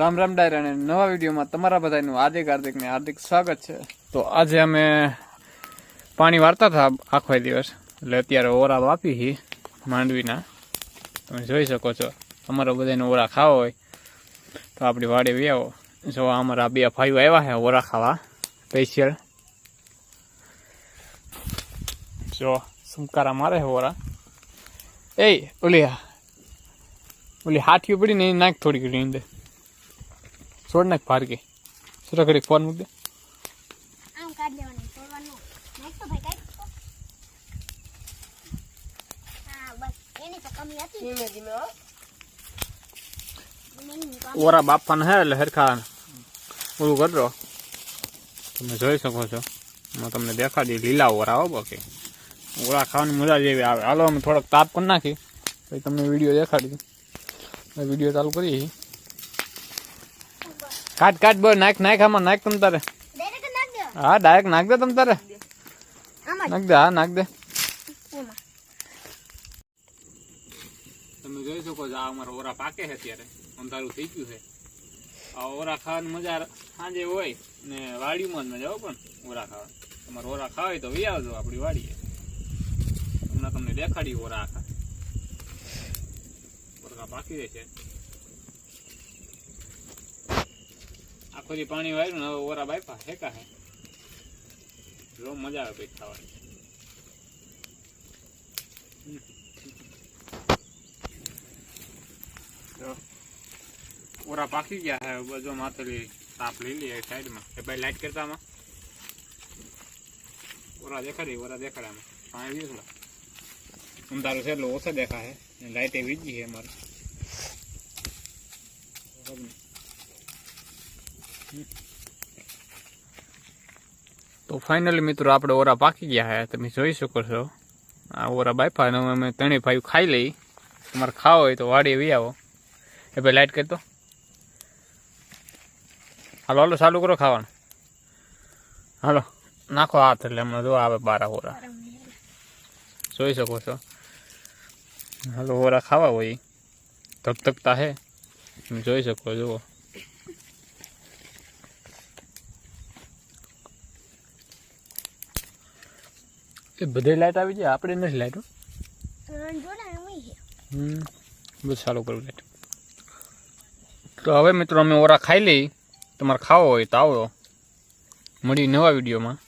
રામ રામ ડાયર અને નવા વિડીયોમાં તમારા બધાનું હાર્દિક હાર્દિકને હાર્દિક સ્વાગત છે તો આજે અમે પાણી વાળતા હતા આખો દિવસ એટલે અત્યારે ઓરા વાપી હી માંડવીના તમે જોઈ શકો છો અમારો બધાને ઓરા ખાવા હોય તો આપણી વાડે વ્યાવો જો અમારા બે ભાઈઓ આવ્યા હે ઓરા ખાવા સ્પેશિયલ જો સુમકારા મારે છે ઓરા એ ઓલી ઓલી હાથીઓ પડી ને નાખ થોડી ઘણી અંદર सोड ना पारे सुर कड़ी फोन मुग्दे ओरा बाप फन है लहर खान उ कर रो ते जो सको मैं तुमने देखा दी लीला ओरा हो के ओरा खाने मजा जी आए हलो मैं थोड़ा ताप कर नाखी तुमने वीडियो देखा दी वीडियो चालू करी કાટ કાટ બોલ નાખ નાખ આમાં નાખ તમ તારે હા ડાયરેક્ટ નાખ દે તમ તારે નાખ દે હા નાખ દે તમે જોઈ શકો છો આ અમારા ઓરા પાકે છે ત્યારે અંધારું થઈ ગયું છે આ ઓરા ખાવાની મજા સાંજે હોય ને વાડીમાં જ મજા આવે પણ ઓરા ખાવા તમારે ઓરા ખાવા હોય તો વી આવજો આપણી વાડીએ હમણાં તમને દેખાડી ઓરા આખા ઓરા પાકી રહે છે फरी पानी वायर ना वरा है का है रो मजा आवे पे खावा तो पाकी गया है जो मातली ताप ले लिया साइड में ए भाई लाइट करता मां वरा देखा रे वरा देखा रे पानी भी थोड़ा हम दारू से लोगों से देखा है लाइटें भी जी है हमारे तो फाइनली मित्रों आपड़े ओरा पाकी गया है तुम्ही જોઈ શકો છો આ ઓરા બાઈફા ન અમે તણી ભાઈ ઉ ખાઈ લઈ તમારે ખાવ હોય તો વાડીએ વે આવો એ પે લાઈટ કર તો હાલો હાલો ચાલુ કરો ખાવાનું હાલો નાખો હાથ એટલે મનો જો હવે બારા ઓરા જોઈ શકો છો હાલો ઓરા ખાવા હોય તક તકતા છે તમે જોઈ શકો છો જો એ બધી લાઈટ આવી જાય આપણે નથી લાઈટો બસ ચાલુ કરવું લાઈટ તો હવે મિત્રો અમે ઓરા ખાઈ લઈ તમારે ખાવો હોય તો આવો મળી નવા વિડીયોમાં